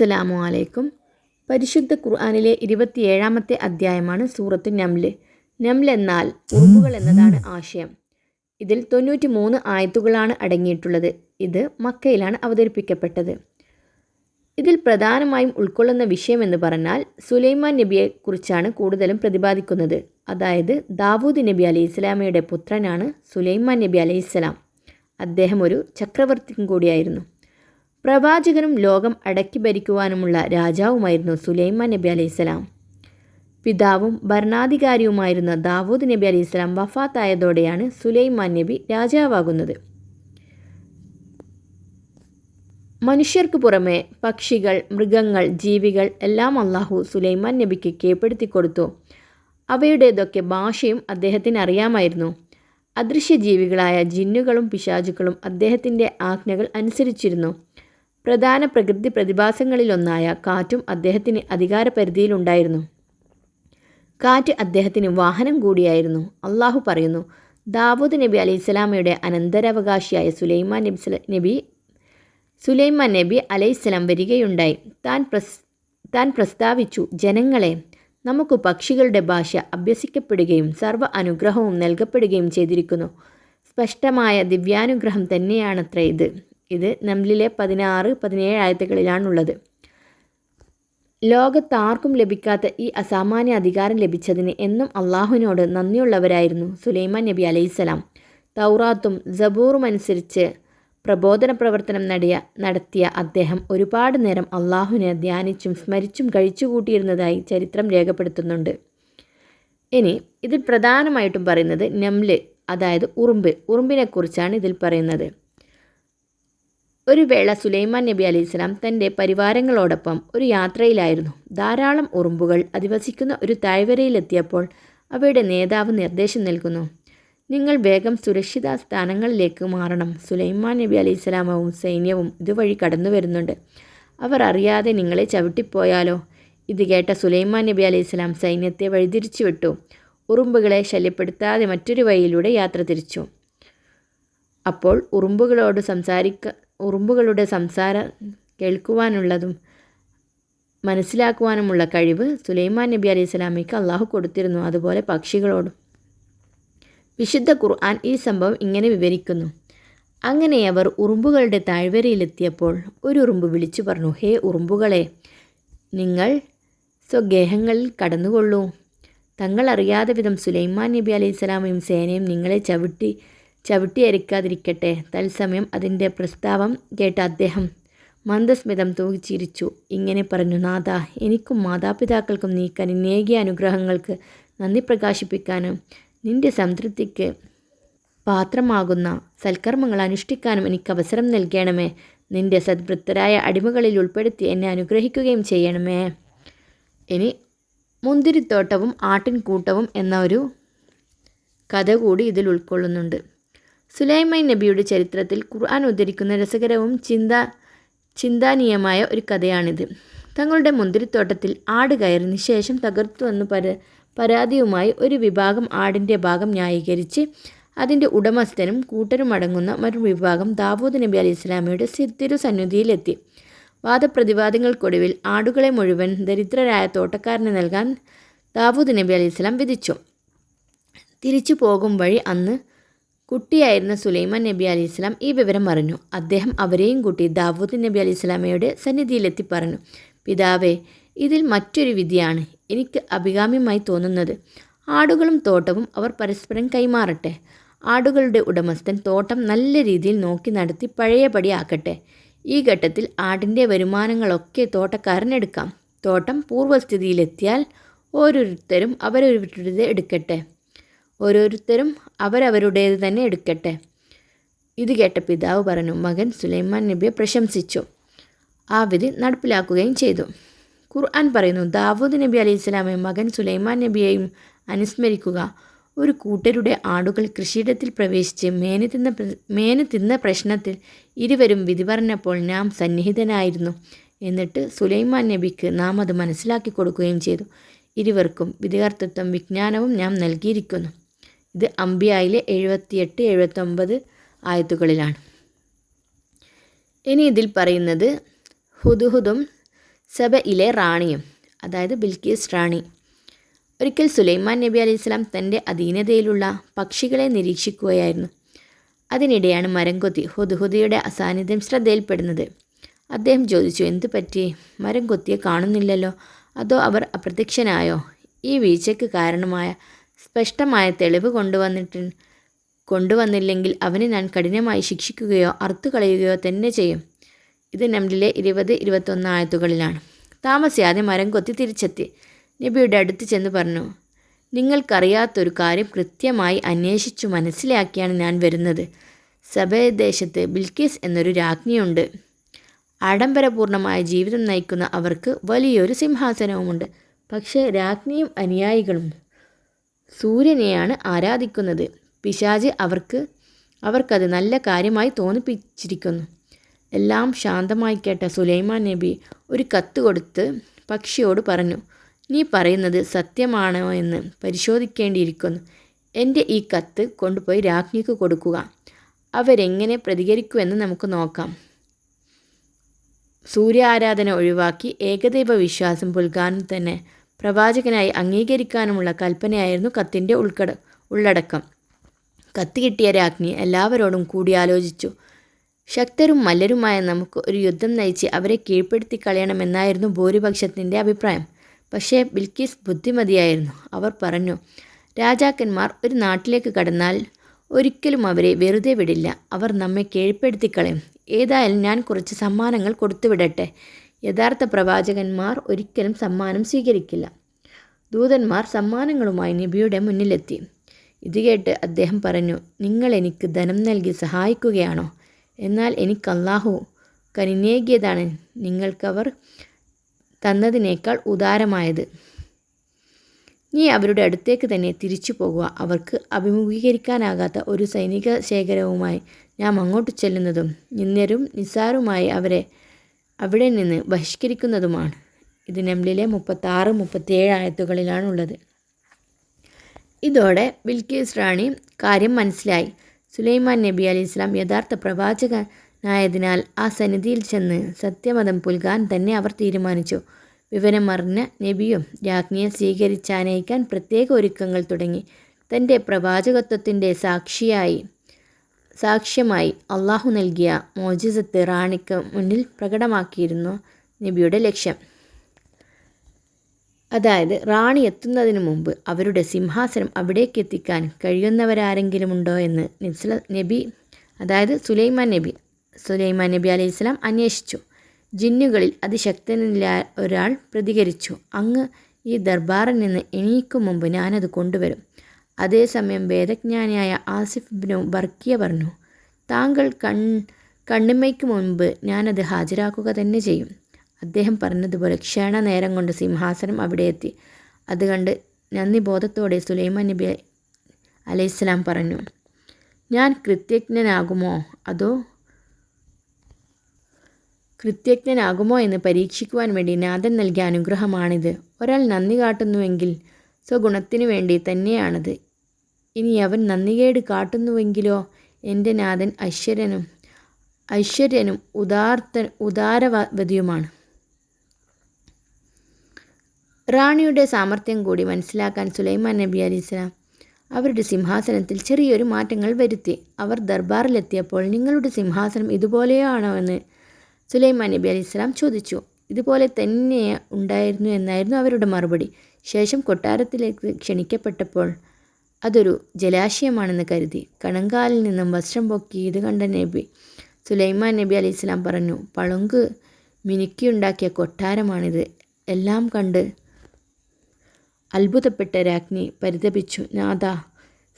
അസ്സലാമു അലൈക്കും. പരിശുദ്ധ ഖുർആാനിലെ ഇരുപത്തിയേഴാമത്തെ അധ്യായമാണ് സൂറത്ത് നംൽ. നംൽ എന്നാൽ ഉറുമ്പുകൾ എന്നതാണ് ആശയം. ഇതിൽ തൊണ്ണൂറ്റി മൂന്ന് ആയത്തുകളാണ് അടങ്ങിയിട്ടുള്ളത്. ഇത് മക്കയിലാണ് അവതരിപ്പിക്കപ്പെട്ടത്. ഇതിൽ പ്രധാനമായും ഉൾക്കൊള്ളുന്ന വിഷയം എന്ന് പറഞ്ഞാൽ സുലൈമാൻ നബിയെക്കുറിച്ചാണ് കൂടുതലും പ്രതിപാദിക്കുന്നത്. അതായത് ദാവൂദ് നബി അലൈഹി ഇസ്ലാമയുടെ പുത്രനാണ് സുലൈമാൻ നബി അലൈഹി ഇസ്ലാം അദ്ദേഹം ഒരു ചക്രവർത്തിയും കൂടിയായിരുന്നു. പ്രവാചകനും ലോകം അടക്കി ഭരിക്കുവാനുമുള്ള രാജാവുമായിരുന്നു സുലൈമാൻ നബി അലൈഹിസ്സലാം പിതാവും ഭരണാധികാരിയുമായിരുന്ന ദാവൂദ് നബി അലൈഹിസ്സലാം വഫാത്തായതോടെയാണ് സുലൈമാൻ നബി രാജാവാകുന്നത്. മനുഷ്യർക്ക് പുറമെ പക്ഷികൾ മൃഗങ്ങൾ ജീവികൾ എല്ലാം അള്ളാഹു സുലൈമാൻ നബിക്ക് കീഴ്പ്പെടുത്തി കൊടുത്തു. അവയുടേതൊക്കെ ഭാഷയും അദ്ദേഹത്തിന് അറിയാമായിരുന്നു. അദൃശ്യ ജീവികളായ ജിന്നുകളും പിശാചുക്കളും അദ്ദേഹത്തിന്റെ ആജ്ഞകൾ അനുസരിച്ചിരുന്നു. പ്രധാന പ്രകൃതി പ്രതിഭാസങ്ങളിലൊന്നായ കാറ്റും അദ്ദേഹത്തിന് അധികാരപരിധിയിലുണ്ടായിരുന്നു. കാറ്റ് അദ്ദേഹത്തിന് വാഹനം കൂടിയായിരുന്നു. അള്ളാഹു പറയുന്നു ദാവൂദ് നബി അലൈഹിസ്സലാമയുടെ അനന്തരാവകാശിയായ സുലൈമാൻ നബി നബി സുലൈമാൻ നബി അലൈഹിസ്സലാം വരികയുണ്ടായി. താൻ പ്രസ് താൻ പ്രസ്താവിച്ചു ജനങ്ങളെ നമുക്ക് പക്ഷികളുടെ ഭാഷ അഭ്യസിക്കപ്പെടുകയും സർവ അനുഗ്രഹവും നൽകപ്പെടുകയും ചെയ്തിരിക്കുന്നു. സ്പഷ്ടമായ ദിവ്യാനുഗ്രഹം തന്നെയാണത്രേ ഇത്. ഇത് നംലിലെ പതിനാറ് പതിനേഴ് ആയത്തുകളിലാണുള്ളത്. ലോകത്താർക്കും ലഭിക്കാത്ത ഈ അസാമാന്യ അധികാരം ലഭിച്ചതിന് എന്നും അള്ളാഹുവിനോട് നന്ദിയുള്ളവരായിരുന്നു സുലൈമാൻ നബി അലൈഹിസ്സലാം തൗറാത്തും ജബൂറും അനുസരിച്ച് പ്രബോധന പ്രവർത്തനം നടിയ നടത്തിയ അദ്ദേഹം ഒരുപാട് നേരം അള്ളാഹുവിനെ ധ്യാനിച്ചും സ്മരിച്ചും കഴിച്ചുകൂട്ടിയിരുന്നതായി ചരിത്രം രേഖപ്പെടുത്തുന്നുണ്ട്. ഇനി ഇതിൽ പ്രധാനമായിട്ടും പറയുന്നത് നംൽ അതായത് ഉറുമ്പ്. ഉറുമ്പിനെക്കുറിച്ചാണ് ഇതിൽ പറയുന്നത്. ഒരു വേള സുലൈമാൻ നബി അലൈഹി സ്വലാം തന്റെ പരിവാരങ്ങളോടൊപ്പം ഒരു യാത്രയിലായിരുന്നു. ധാരാളം ഉറുമ്പുകൾ അധിവസിക്കുന്ന ഒരു താഴ്വരയിലെത്തിയപ്പോൾ അവയുടെ നേതാവ് നിർദ്ദേശം നൽകുന്നു നിങ്ങൾ വേഗം സുരക്ഷിത സ്ഥാനങ്ങളിലേക്ക് മാറണം സുലൈമാൻ നബി അലൈഹി സ്വലാമവും സൈന്യവും ഇതുവഴി കടന്നു വരുന്നുണ്ട്. അവർ അറിയാതെ നിങ്ങളെ ചവിട്ടിപ്പോയാലോ ഇത് കേട്ട സുലൈമാൻ നബി അലൈഹി സ്വലാം സൈന്യത്തെ വഴിതിരിച്ചു വിട്ടു ഉറുമ്പുകളെ ശല്യപ്പെടുത്താതെ മറ്റൊരു വഴിയിലൂടെ യാത്ര തിരിച്ചു. അപ്പോൾ ഉറുമ്പുകളോട് സംസാരിക്ക ഉറുമ്പുകളുടെ സംസാരം കേൾക്കുവാനുള്ളതും മനസ്സിലാക്കുവാനുമുള്ള കഴിവ് സുലൈമാൻ നബി അലൈഹി സ്വലാമിക്ക് അള്ളാഹു കൊടുത്തിരുന്നു. അതുപോലെ പക്ഷികളോടും. വിശുദ്ധ ഖുർആൻ ഈ സംഭവം ഇങ്ങനെ വിവരിക്കുന്നു. അങ്ങനെ അവർ ഉറുമ്പുകളുടെ താഴ്വരയിലെത്തിയപ്പോൾ ഒരു ഉറുമ്പ് വിളിച്ചു പറഞ്ഞു ഹേ ഉറുമ്പുകളെ നിങ്ങൾ സ്വഗേഹങ്ങളിൽ കടന്നുകൊള്ളൂ. തങ്ങൾ അറിയാതെ വിധം സുലൈമാൻ നബി അലൈഹി സ്വലാമയും സേനയും നിങ്ങളെ ചവിട്ടി ചവിട്ടിയരിക്കാതിരിക്കട്ടെ തത്സമയം അതിന്റെ പ്രസ്താവം കേട്ട അദ്ദേഹം മന്ദസ്മിതം തൂകിച്ചിരിച്ചു ഇങ്ങനെ പറഞ്ഞു നാഥ എനിക്കും മാതാപിതാക്കൾക്കും നീ കനിനേകിയ അനുഗ്രഹങ്ങൾക്ക് നന്ദി പ്രകാശിപ്പിക്കാനും നിന്റെ സംതൃപ്തിക്ക് പാത്രമാകുന്ന സൽക്കർമ്മങ്ങൾ അനുഷ്ഠിക്കാനും എനിക്ക് അവസരം നൽകണമേ. നിന്റെ സദ്വൃത്തരായ അടിമകളിൽ ഉൾപ്പെടുത്തി എന്നെ അനുഗ്രഹിക്കുകയും ചെയ്യണമേ ഇനി മുന്തിരിത്തോട്ടവും ആട്ടിൻകൂട്ടവും എന്ന ഒരു കഥ കൂടി ഇതിൽ ഉൾക്കൊള്ളുന്നുണ്ട്. സുലൈമാൻ നബിയുടെ ചരിത്രത്തിൽ ഖുർആൻ ഉദ്ധരിക്കുന്ന രസകരവും ചിന്ത ചിന്താനീയമായ ഒരു കഥയാണിത്. തങ്ങളുടെ മുന്തിരിത്തോട്ടത്തിൽ ആട് കയറിന് ശേഷം തകർത്തുവെന്ന് പര പരാതിയുമായി ഒരു വിഭാഗം ആടിന്റെ ഭാഗം ന്യായീകരിച്ച് അതിന്റെ ഉടമസ്ഥനും കൂട്ടരും അടങ്ങുന്ന മറ്റൊരു വിഭാഗം ദാവൂദ് നബി അലി ഇസ്ലാമിയുടെ സിദ്ധിരു സന്നിധിയിലെത്തി. വാദപ്രതിവാദങ്ങൾക്കൊടുവിൽ ആടുകളെ മുഴുവൻ ദരിദ്രരായ തോട്ടക്കാരന് നൽകാൻ ദാവൂദ് നബി അലി ഇസ്ലാം വിധിച്ചു. തിരിച്ചു പോകും വഴി അന്ന് കുട്ടിയായിരുന്ന സുലൈമാൻ നബി അലി ഇസ്ലാം ഈ വിവരം അറിഞ്ഞു. അദ്ദേഹം അവരെയും കൂട്ടി ദാവൂദ് നബി അലി ഇസ്ലാമയുടെ സന്നിധിയിലെത്തി പറഞ്ഞു പിതാവേ ഇതിൽ മറ്റൊരു വിധിയാണ് എനിക്ക് അഭികാമ്യമായി തോന്നുന്നത്. ആടുകളും തോട്ടവും അവർ പരസ്പരം കൈമാറട്ടെ. ആടുകളുടെ ഉടമസ്ഥൻ തോട്ടം നല്ല രീതിയിൽ നോക്കി നടത്തി പഴയപടി ആക്കട്ടെ. ഈ ഘട്ടത്തിൽ ആടിന്റെ വരുമാനങ്ങളൊക്കെ തോട്ടക്കാരനെടുക്കാം. തോട്ടം പൂർവസ്ഥിതിയിലെത്തിയാൽ ഓരോരുത്തരും അവരൊരുത്തരുടെ എടുക്കട്ടെ. ഓരോരുത്തരും അവരവരുടേത് തന്നെ എടുക്കട്ടെ. ഇത് കേട്ട പിതാവ് പറഞ്ഞു മകൻ സുലൈമാൻ നബിയെ പ്രശംസിച്ചു. ആ വിധി നടപ്പിലാക്കുകയും ചെയ്തു. ഖുർആൻ പറയുന്നു ദാവൂദ് നബി അലൈഹി ഇസ്ലാമെ മകൻ സുലൈമാൻ നബിയെയും അനുസ്മരിക്കുക. ഒരു കൂട്ടരുടെ ആടുകൾ കൃഷിയിടത്തിൽ പ്രവേശിച്ച് മേന് തിന്ന മേന് തിന്ന പ്രശ്നത്തിൽ ഇരുവരും വിധി പറഞ്ഞപ്പോൾ നാം സന്നിഹിതനായിരുന്നു. എന്നിട്ട് സുലൈമാൻ നബിക്ക് നാം അത് മനസ്സിലാക്കി കൊടുക്കുകയും ചെയ്തു. ഇരുവർക്കും വിധികർത്തത്വം വിജ്ഞാനവും നാം നൽകിയിരിക്കുന്നു. ഇത് അമ്പിയായിലെ എഴുപത്തിയെട്ട് എഴുപത്തൊമ്പത് ആയത്തുകളിലാണ്. ഇനി ഇതിൽ പറയുന്നത് ഹുദുഹുദും സബയിലെ റാണിയും അതായത് ബിൽക്കീസ് റാണി. ഒരിക്കൽ സുലൈമാൻ നബി അലൈഹി സ്വലാം തന്റെ അധീനതയിലുള്ള പക്ഷികളെ നിരീക്ഷിക്കുകയായിരുന്നു. അതിനിടെയാണ് മരംകൊത്തി ഹുദുഹുദയുടെ അസാന്നിധ്യം ശ്രദ്ധയിൽപ്പെടുന്നത്. അദ്ദേഹം ചോദിച്ചു എന്തു പറ്റി? മരം കൊത്തിയെ കാണുന്നില്ലല്ലോ? അതോ അവർ അപ്രത്യക്ഷനായോ? ഈ വീഴ്ചയ്ക്ക് കാരണമായ സ്പഷ്ടമായ തെളിവ് കൊണ്ടുവന്നിട്ട് കൊണ്ടുവന്നില്ലെങ്കിൽ അവനെ ഞാൻ കഠിനമായി ശിക്ഷിക്കുകയോ അറുത്തുകളയുകയോ തന്നെ ചെയ്യും. ഇത് നംലിലെ ഇരുപത് ഇരുപത്തൊന്ന് ആയത്തുകളിലാണ്. താമസിയാതെ മരം കൊത്തി തിരിച്ചെത്തി. നബിയുടെ അടുത്ത് ചെന്ന് പറഞ്ഞു നിങ്ങൾക്കറിയാത്തൊരു കാര്യം കൃത്യമായി അന്വേഷിച്ചു മനസ്സിലാക്കിയാണ് ഞാൻ വരുന്നത്. സഭയദേശത്ത് ബിൽക്കീസ് എന്നൊരു രാജ്ഞിയുണ്ട്. ആഡംബരപൂർണമായ ജീവിതം നയിക്കുന്ന അവർക്ക് വലിയൊരു സിംഹാസനവുമുണ്ട്. പക്ഷേ രാജ്ഞിയും അനുയായികളും സൂര്യനെയാണ് ആരാധിക്കുന്നത്. പിശാജ് അവർക്ക് അവർക്കത് നല്ല കാര്യമായി തോന്നിപ്പിച്ചിരിക്കുന്നു. എല്ലാം ശാന്തമായി കേട്ട സുലൈമാൻ നബി ഒരു കത്ത് കൊടുത്ത് പക്ഷിയോട് പറഞ്ഞു നീ പറയുന്നത് സത്യമാണോ എന്ന് പരിശോധിക്കേണ്ടിയിരിക്കുന്നു. എന്റെ ഈ കത്ത് കൊണ്ടുപോയി രാജ്ഞിക്ക് കൊടുക്കുക. അവരെങ്ങനെ പ്രതികരിക്കുമെന്ന് നമുക്ക് നോക്കാം. സൂര്യാരാധന ഒഴിവാക്കി ഏകദൈവ വിശ്വാസം പുൽകാനും തന്നെ പ്രവാചകനായി അംഗീകരിക്കാനുമുള്ള കൽപ്പനയായിരുന്നു കത്തിന്റെ ഉൾക്കട ഉള്ളടക്കം. കത്ത് കിട്ടിയ രാജ്ഞി എല്ലാവരോടും കൂടിയാലോചിച്ചു. ശക്തരും മല്ലരുമായ നമുക്ക് ഒരു യുദ്ധം നയിച്ച് അവരെ കീഴ്പ്പെടുത്തി കളയണമെന്നായിരുന്നു ഭൂരിപക്ഷത്തിന്റെ അഭിപ്രായം. പക്ഷേ ബിൽക്കീസ് ബുദ്ധിമതിയായിരുന്നു. അവർ പറഞ്ഞു രാജാക്കന്മാർ ഒരു നാട്ടിലേക്ക് കടന്നാൽ ഒരിക്കലും അവരെ വെറുതെ വിടില്ല. അവർ നമ്മെ കീഴ്പ്പെടുത്തിക്കളയും ഏതായാലും ഞാൻ കുറച്ച് സമ്മാനങ്ങൾ കൊടുത്തുവിടട്ടെ. യഥാർത്ഥ പ്രവാചകന്മാർ ഒരിക്കലും സമ്മാനം സ്വീകരിക്കില്ല. ദൂതന്മാർ സമ്മാനങ്ങളുമായി നബിയുടെ മുന്നിലെത്തി. ഇത് കേട്ട് അദ്ദേഹം പറഞ്ഞു നിങ്ങൾ എനിക്ക് ധനം നൽകി സഹായിക്കുകയാണോ? എന്നാൽ എനിക്ക് അള്ളാഹു കനിനേകിയതാണ് നിങ്ങൾക്കവർ തന്നതിനേക്കാൾ ഉദാരമായത്. നീ അവരുടെ അടുത്തേക്ക് തന്നെ തിരിച്ചു പോകുക. അവർക്ക് അഭിമുഖീകരിക്കാനാകാത്ത ഒരു സൈനിക ശേഖരവുമായി ഞാൻ അങ്ങോട്ട് ചെല്ലുന്നതും നിന്നരും നിസാറുമായി അവരെ അവിടെ നിന്ന് ബഹിഷ്കരിക്കുന്നതുമാണ്. ഇത് നംലിലെ മുപ്പത്താറ് മുപ്പത്തിയേഴ് ആയത്തുകളിലാണുള്ളത്. ഇതോടെ ബിൽക്കീസ് റാണി കാര്യം മനസ്സിലായി. സുലൈമാൻ നബി അലി ഇസ്ലാം യഥാർത്ഥ പ്രവാചകനായതിനാൽ ആ സന്നിധിയിൽ ചെന്ന് സത്യമതം പുൽകാൻ തന്നെ അവർ തീരുമാനിച്ചു. വിവരമറിഞ്ഞ നബിയും രാജ്ഞിയെ സ്വീകരിച്ചാനയിക്കാൻ പ്രത്യേക ഒരുക്കങ്ങൾ തുടങ്ങി. തന്റെ പ്രവാചകത്വത്തിന്റെ സാക്ഷിയായി സാക്ഷ്യമായി അള്ളാഹു നൽകിയ മോജിസത്ത് റാണിക്ക് മുന്നിൽ പ്രകടമാക്കിയിരുന്നു നബിയുടെ ലക്ഷ്യം. അതായത് റാണി എത്തുന്നതിന് മുമ്പ് അവരുടെ സിംഹാസനം അവിടേക്ക് എത്തിക്കാൻ കഴിയുന്നവരാരെങ്കിലും ഉണ്ടോ എന്ന് നിസ്ല നബി അതായത് സുലൈമാൻ നബി സുലൈമാൻ നബി അലൈഹി സ്വലാം അന്വേഷിച്ചു. ജിന്നുകളിൽ അതിശക്തനില്ല ഒരാൾ പ്രതികരിച്ചു. അങ്ങ് ഈ ദർബാറിൽ നിന്ന് എണീക്കും മുമ്പ് ഞാനത് കൊണ്ടുവരും. അതേസമയം വേദജ്ഞാനിയായ ആസിഫ് ബിനു ബർക്കിയ പറഞ്ഞു താങ്കൾ കൺ കണ്ണിമയ്ക്ക് മുൻപ് ഞാനത് ഹാജരാക്കുക തന്നെ ചെയ്യും. അദ്ദേഹം പറഞ്ഞതുപോലെ ക്ഷണ നേരം കൊണ്ട് സിംഹാസനം അവിടെ എത്തി. അത് കണ്ട് നന്ദി ബോധത്തോടെ സുലൈമാൻ നബി അലൈഹിസ്സലാം പറഞ്ഞു ഞാൻ കൃത്യജ്ഞനാകുമോ? അതോ കൃത്യജ്ഞനാകുമോ എന്ന് പരീക്ഷിക്കുവാൻ വേണ്ടി നാഥൻ നൽകിയ അനുഗ്രഹമാണിത്. ഒരാൾ നന്ദി കാട്ടുന്നുവെങ്കിൽ സ്വഗുണത്തിനു വേണ്ടി തന്നെയാണത്. ഇനി അവൻ നന്ദികേട് കാട്ടുന്നുവെങ്കിലോ? എന്റെ നാഥൻ ഐശ്വര്യനും ഐശ്വര്യനും ഉദാർത്ത ഉദാരവതിയുമാണ് റാണിയുടെ സാമർഥ്യം കൂടി മനസ്സിലാക്കാൻ സുലൈമാൻ നബി അലിസ്ലാം അവരുടെ സിംഹാസനത്തിൽ ചെറിയൊരു മാറ്റങ്ങൾ വരുത്തി. അവർ ദർബാറിലെത്തിയപ്പോൾ നിങ്ങളുടെ സിംഹാസനം ഇതുപോലെയാണോ എന്ന് സുലൈമാൻ നബി അലിസ്ലാം ചോദിച്ചു. ഇതുപോലെ തന്നെ ഉണ്ടായിരുന്നു എന്നായിരുന്നു അവരുടെ മറുപടി. ശേഷം കൊട്ടാരത്തിലേക്ക് ക്ഷണിക്കപ്പെട്ടപ്പോൾ അതൊരു ജലാശയമാണെന്ന് കരുതി. കണങ്കാലിൽ നിന്നും വസ്ത്രം പൊക്കി ഇത് കണ്ട നബി സുലൈമാൻ നബി അലൈഹി സ്വലാം പറഞ്ഞു പളുങ്ക് മിനുക്കിയുണ്ടാക്കിയ കൊട്ടാരമാണിത്. എല്ലാം കണ്ട് അത്ഭുതപ്പെട്ട രാജ്ഞി പരിതപിച്ചു. നാഥ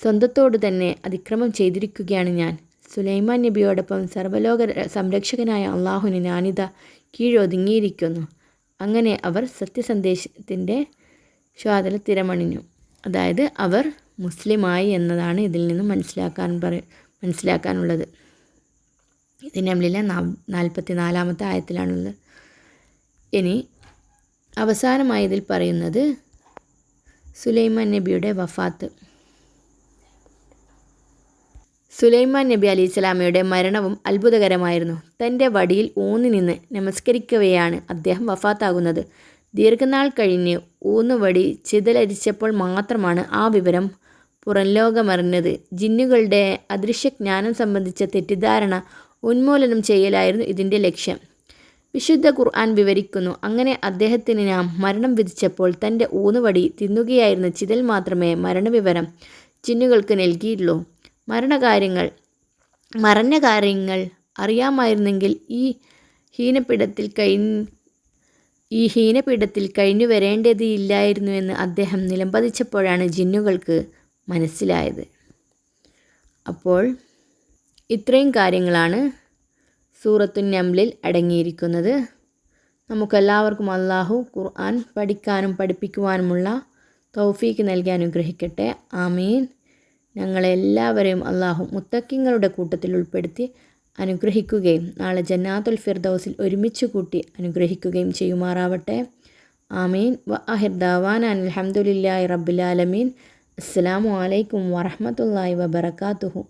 സ്വന്തത്തോട് തന്നെ അതിക്രമം ചെയ്തിരിക്കുകയാണ് ഞാൻ സുലൈമാൻ നബിയോടൊപ്പം സർവലോക സംരക്ഷകനായ അള്ളാഹുവിന് ഞാനിത കീഴൊതുങ്ങിയിരിക്കുന്നു. അങ്ങനെ അവർ സത്യസന്ദേശത്തിന്റെ ശ്വാതല തിരമണിഞ്ഞു അതായത് അവർ മുസ്ലിമായി എന്നതാണ് ഇതിൽ നിന്ന് മനസ്സിലാക്കാൻ പറ മനസ്സിലാക്കാനുള്ളത്. ഇത് നമ്മളിലെ നാൽപ്പത്തി നാലാമത്തെ ആയത്തിലാണുള്ളത്. ഇനി അവസാനമായി ഇതിൽ പറയുന്നത് സുലൈമാൻ നബിയുടെ വഫാത്ത്. സുലൈമാൻ നബി അലി ഇസ്ലാമയുടെ മരണവും അത്ഭുതകരമായിരുന്നു. തന്റെ വടിയിൽ ഊന്നി നിന്ന് നമസ്കരിക്കവെയാണ് അദ്ദേഹം വഫാത്താകുന്നത്. ദീർഘനാൾ കഴിഞ്ഞ് ഊന്നുവടി ചിതലരിച്ചപ്പോൾ മാത്രമാണ് ആ വിവരം പുറംലോകമറിഞ്ഞത്. ജിന്നുകളുടെ അദൃശ്യജ്ഞാനം സംബന്ധിച്ച തെറ്റിദ്ധാരണ ഉന്മൂലനം ചെയ്യലായിരുന്നു ഇതിന്റെ ലക്ഷ്യം. വിശുദ്ധ ഖുർആൻ വിവരിക്കുന്നു അങ്ങനെ അദ്ദേഹത്തിന് നാം മരണം വിധിച്ചപ്പോൾ തന്റെ ഊന്നുവടി തിന്നുകയായിരുന്ന ചിതൽ മാത്രമേ മരണവിവരം ജിന്നുകൾക്ക് നൽകിയിട്ടുള്ളൂ. മരണകാര്യങ്ങൾ മറഞ്ഞ കാര്യങ്ങൾ അറിയാമായിരുന്നെങ്കിൽ ഈ ഹീനപീഠത്തിൽ കഴി ഈ ഹീനപീഠത്തിൽ കഴിഞ്ഞു വരേണ്ടതില്ലായിരുന്നുവെന്ന് അദ്ദേഹം നിലംപതിച്ചപ്പോഴാണ് ജിന്നുകൾക്ക് മനസ്സിലായത്. അപ്പോൾ ഇത്രയും കാര്യങ്ങളാണ് സൂറത്തു നംലിൽ അടങ്ങിയിരിക്കുന്നത്. നമുക്കെല്ലാവർക്കും അള്ളാഹു ഖുർആൻ പഠിക്കാനും പഠിപ്പിക്കുവാനുമുള്ള തൗഫീക്ക് നൽകി അനുഗ്രഹിക്കട്ടെ. ആമീൻ. ഞങ്ങളെല്ലാവരെയും അള്ളാഹു മുത്തക്കിങ്ങളുടെ കൂട്ടത്തിൽ ഉൾപ്പെടുത്തി അനുഗ്രഹിക്കുകയും നാളെ ജന്നാത്തുൽ ഫിർദൗസിൽ ഒരുമിച്ച് കൂട്ടി അനുഗ്രഹിക്കുകയും ചെയ്യുമാറാവട്ടെ. ആമീൻ. വ അഹിർദാവാൻ അലഹമുല്ലാ റബ്ബുലാലമീൻ അസ്സാം വലൈക്കും വറഹമത്തല്ലാഹി വബർക്കാത്തുഹു